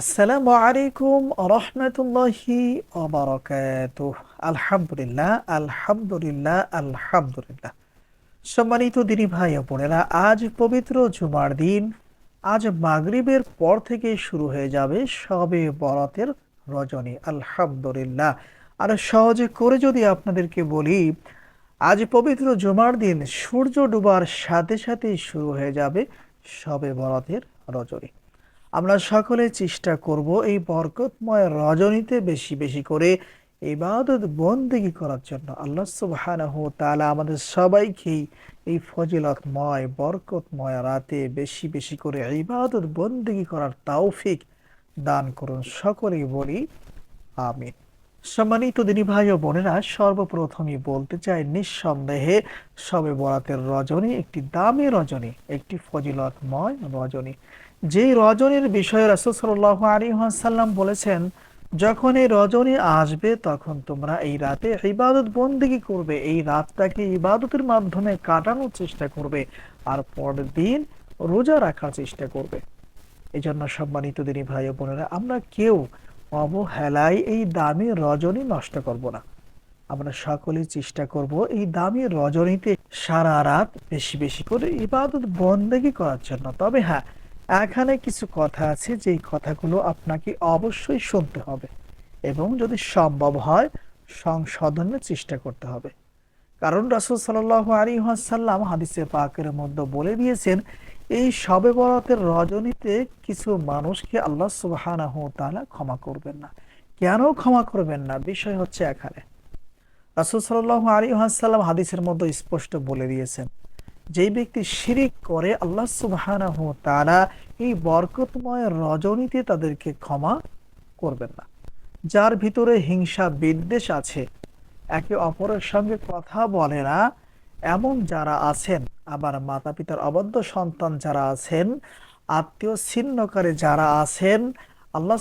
আসসালামু আলাইকুম রহমতুল্লাহি আলহামদুলিল্লাহ আলহামদুলিল্লাহ আলহামদুলিল্লাহ। সম্মানিত দিনী ভাই বোনেরা, আজ পবিত্র জুমার দিন। আজ মাগরিবের পর থেকে শুরু হয়ে যাবে সবে বরাতের রজনী। আলহামদুলিল্লাহ। আর সহজে করে যদি আপনাদেরকে বলি, আজ পবিত্র জুমার দিন সূর্য ডুবার সাথে সাথে শুরু হয়ে যাবে সবে বরাতের রজনী। আমরা সকলে চেষ্টা করব এই বরকতময় রজনীতে বেশি বেশি করে ইবাদত বন্দেগি করার জন্য। আল্লাহ ওয়া তাআলা আমাদের সবাইকেই এই ফজিলতময়, বরকতময় রাতে বেশি বেশি করে ইবাদত বন্দেগি করার তৌফিক দান করুন সকলেই বলি, আমিন। সম্মানিত দিনী ভাই ও বোনেরা, সর্বপ্রথমই বলতে চাই, নিঃসন্দেহে সবে বরাতের রজনী একটি দামি রজনী, একটি ফজিলতময় রজনী। যেই রজনীর বিষয়ে রাসূল সাল্লাল্লাহু আলাইহি ওয়াসাল্লাম বলেছেন, যখন এই রজনী আসবে, তখন তোমরা এই রাতে ইবাদত বন্দেগী করবে। এই রাতটাকে ইবাদতের মাধ্যমে কাটানোর চেষ্টা করবে আর পরের দিন রোজা রাখার চেষ্টা করবে। এই জন্য সম্মানিত দিনী ভাই বোনেরা, আমরা কেউ অবহেলায় এই দামি রজনী নষ্ট করব না। আমরা সকলেই চেষ্টা করব এই দামি রজনীতে সারা রাত বেশি বেশি করে ইবাদত বন্দেগী করার জন্য। তবে হ্যাঁ এখানে কিছু কথা আছে যেই কথাগুলো আপনাকে অবশ্যই শুনতে হবে এবং যদি সম্ভব হয় সংশোধনের চেষ্টা করতে হবে। কারণ রাসূল সাল্লাল্লাহু আলাইহি ওয়াসাল্লাম হাদিসে পাকের মধ্যে বলে দিয়েছেন, এই শবে বরাতের রজনীতে কিছু মানুষকে আল্লাহ তাআলা ক্ষমা করবেন না। কেন ক্ষমা করবেন না? বিষয় হচ্ছে এখানে। রাসূল সাল্লাল্লাহু আলাইহি ওয়াসাল্লাম হাদিসের মধ্যে স্পষ্ট বলে দিয়েছেন যেই ব্যক্তি শিরিক করে, আল্লাহ ওয়া তাআলা এই বরকতময় রজনীতে তাদেরকে ক্ষমা করবেন না। যার ভিতরে হিংসা, বিদ্বেষ আছে, একে অপরের সঙ্গে কথা বলে না। এমন যারা আছেন, আবার মাতা পিতার অবদ্ধ সন্তান যারা আছেন আত্মীয় ছিন্নকারী যারা আছেন, আল্লাহ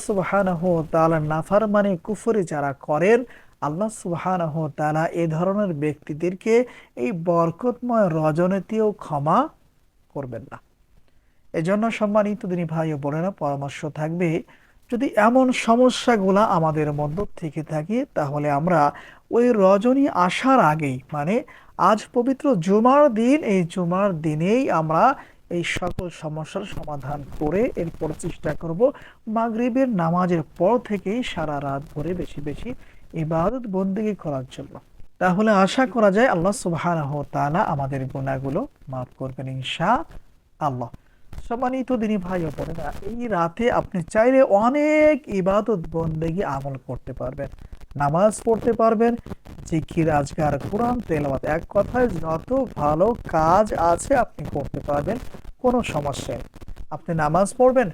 তাআলার নাফরমানি, কুফরি যারা করেন আল্লাহ ওয়া তাআলা এ ধরনের ব্যক্তিদেরকে এই বরকতময় রজনীতিও ক্ষমা করবেন না। এজন্য সম্মানিত দিনী ভাই ও বোনেরা, পরামর্শ থাকবে, যদি এমন সমস্যাগুলা আমাদের মধ্যে থেকে থাকে, তাহলে আমরা ওই রজনী আসার আগেই মানে আজ পবিত্র জুমার দিন, এই জুমার দিনেই আমরা এই সকল সমস্যার সমাধান করে এরপর চেষ্টা করব মাগরিবের নামাজের পর থেকেই সারা রাত ভরে বেশি বেশি ইবাদত বন্দেগী করার জন্য। তাহলে আশা করা যায় আল্লাহ ওয়া আমাদের গুনাহগুলো মাফ করবেন ইনশা আল্লাহ সম্মানিত দিনী ভাই ও বোনেরা, এই রাতে আপনি চাইলে অনেক ইবাদত বন্দেগী আমল করতে পারবেন। নামাজ পড়তে পারবেন, জিকির আজগার কোরআন, তেলাওয়াত, এক কথায় যত ভালো কাজ আছে আপনি করতে পারবেন, কোনো সমস্যা আপনি নামাজ পড়বেন,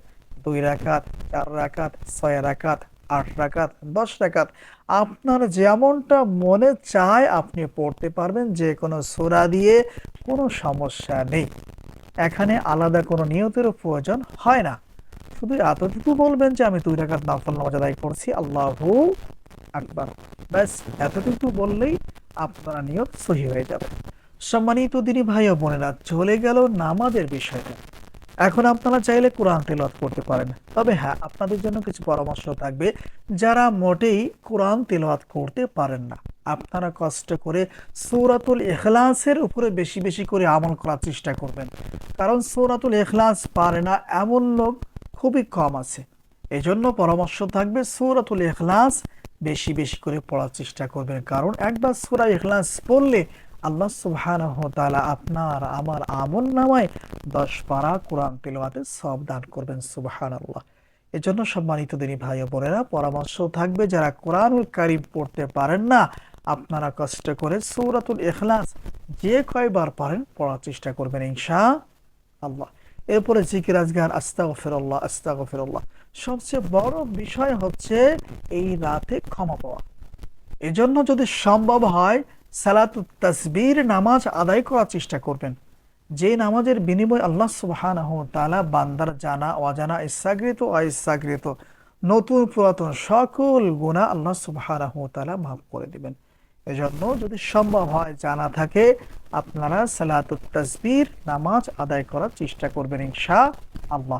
দুই রাকাত, চার রাকাত, ছয় রাকাত, আট রাকাত, দশ রাকাত আপনার যেমনটা মনে চায় আপনি পড়তে পারবেন, যে কোনো সোরা দিয়ে কোনো সমস্যা নেই। এখানে আলাদা কোনো নিয়তেরও প্রয়োজন হয় না। শুধু এতটুকু বলবেন যে আমি দুই রাকাত নফল নামাজ আদায় করছি, আল্লাহু আকবার। ব্যাস, এতটুকু বললেই আপনার নিয়ত সহি হয়ে যাবে। সম্মানিত দিনী ভাই ও বোনেরা, চলে গেল নামাজের বিষয়টা। এখন আপনারা চাইলে কোরআন তেলাওয়াত করতে পারেন। তবে হ্যাঁ আপনাদের জন্য কিছু পরামর্শ থাকবে। যারা মোটেই কোরআন তেলাওয়াত করতে পারেন না, আপনারা কষ্ট করে সৌরাতুল এখলাসের উপরে বেশি বেশি করে আমল করার চেষ্টা করবেন। কারণ সৌরাতুল এখলাস পারে না, এমন লোক খুবই কম আছে। এজন্য পরামর্শ থাকবে সৌরাতুল এখলাস বেশি বেশি করে পড়ার চেষ্টা করবেন। কারণ একবার সূরা এখলাস পড়লে আল্লাহ তাআলা আপনার, আমার আমল নামায় দশ পারা কোরআন তেলাওয়াতে সব দান করবেন, সুবহানাল্লাহ। এজন্য সম্মানিত দিনী ভাই ও বোনেরা, পরামর্শ থাকবে যারা কোরআনুল কারীম পড়তে পারেন না, আপনারা কষ্ট করে সূরাতুল ইখলাস যে কয়বার পারেন পড়ার চেষ্টা করবেন ইনশা আল্লাহ এরপরে জিকির আজগার, আস্তাগফিরুল্লাহ আস্তাগফিরুল্লাহ। সবচেয়ে বড় বিষয় হচ্ছে এই রাতে ক্ষমা পাওয়া। এজন্য যদি সম্ভব হয় সালাতুত তাসবির নামাজ আদায় করার চেষ্টা করবেন। যে নামাজের বিনিময় আল্লাহ সুবহানাহু ওয়া তাআলা বান্দার জানা, অজানা, ইচ্ছাকৃত অইচ্ছাকৃত নতুন, পুরাতন সকল গুনাহ আল্লাহ সুবহানাহু ওয়া তাআলা মাফ করে দিবেন। এজন্য যদি সম্ভব হয়, জানা থাকে, আপনারা সালাতুত নামাজ আদায় করার চেষ্টা করবেন ইনশা আল্লাহ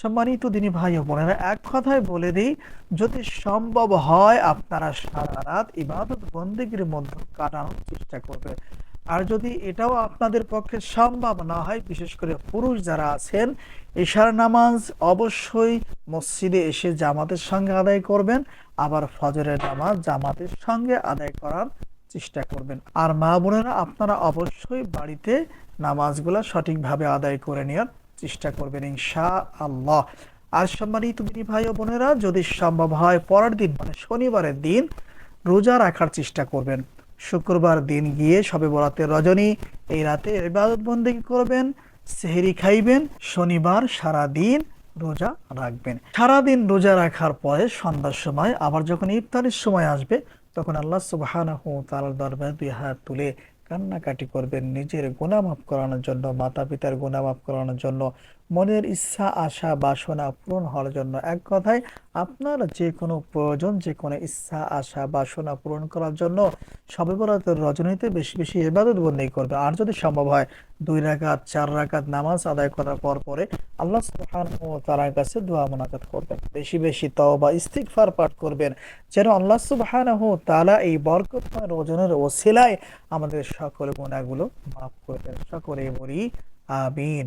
সম্মানিত দিনী ভাই ও বোনেরা, এক কথায় বলে দিই, যদি সম্ভব হয়, আপনারা সারা রাত ইবাদত বন্দেগীর মধ্যে কাটানোর চেষ্টা করবে আর যদি এটাও আপনাদের পক্ষে সম্ভব না হয়, বিশেষ করে পুরুষ যারা আছেন, এশার নামাজ অবশ্যই মসজিদে এসে জামাতের সঙ্গে আদায় করবেন, আবার ফজরের নামাজ জামাতের সঙ্গে আদায় করার চেষ্টা করবেন। আর মা বোনেরা, আপনারা অবশ্যই বাড়িতে নামাজগুলো সঠিকভাবে আদায় করে নেওয়ার চেষ্টা করবেন ইনশা আল্লাহ আর সম্মানিত দিনী ভাই ও বোনেরা, যদি সম্ভব হয়, পরের দিন মানে শনিবারের দিন রোজা রাখার চেষ্টা করবেন। শুক্রবার দিন গিয়ে সবে বরাতের রজনী, এই রাতে ইবাদত বন্দেগী করবেন, সেহেরি খাইবেন, শনিবার সারা দিন রোজা রাখবেন। সারাদিন রোজা রাখার পরে সন্ধ্যার সময়, আবার যখন ইফতারের সময় আসবে, তখন আল্লাহ দরবারে দুই হাত তুলে কান্নাকাটি করবেন নিজের গুণা মাফ করানোর জন্য মাতা পিতার গুণা মাফ করানোর জন্য। মনের ইচ্ছা, আশা, বাসনা পূরণ হওয়ার জন্য এক কথায় আপনার যে কোনো প্রয়োজন যে কোনো ইচ্ছা, আশা, বাসনা পূরণ করার জন্য সবে বরাতের রজনীতে বেশি বেশি ইবাদত বন্দেগী করবে। আর যদি সম্ভব হয়, দুই রাকাত, চার রাকাত নামাজ আদায় করার পর পরে আল্লাহ সুবহানাহু ওয়া তাআলার কাছে দোয়া মোনাজাত করবেন। বেশি বেশি তওবা, ইস্তিগফার পাঠ করবেন। যেন আল্লাহ সুবহানাহু ওয়া তাআলা এই বরকতময় রজনের ও ওসিলায় আমাদের সকল গুনাহগুলো মাফ করবেন সকলে বলি, আমিন।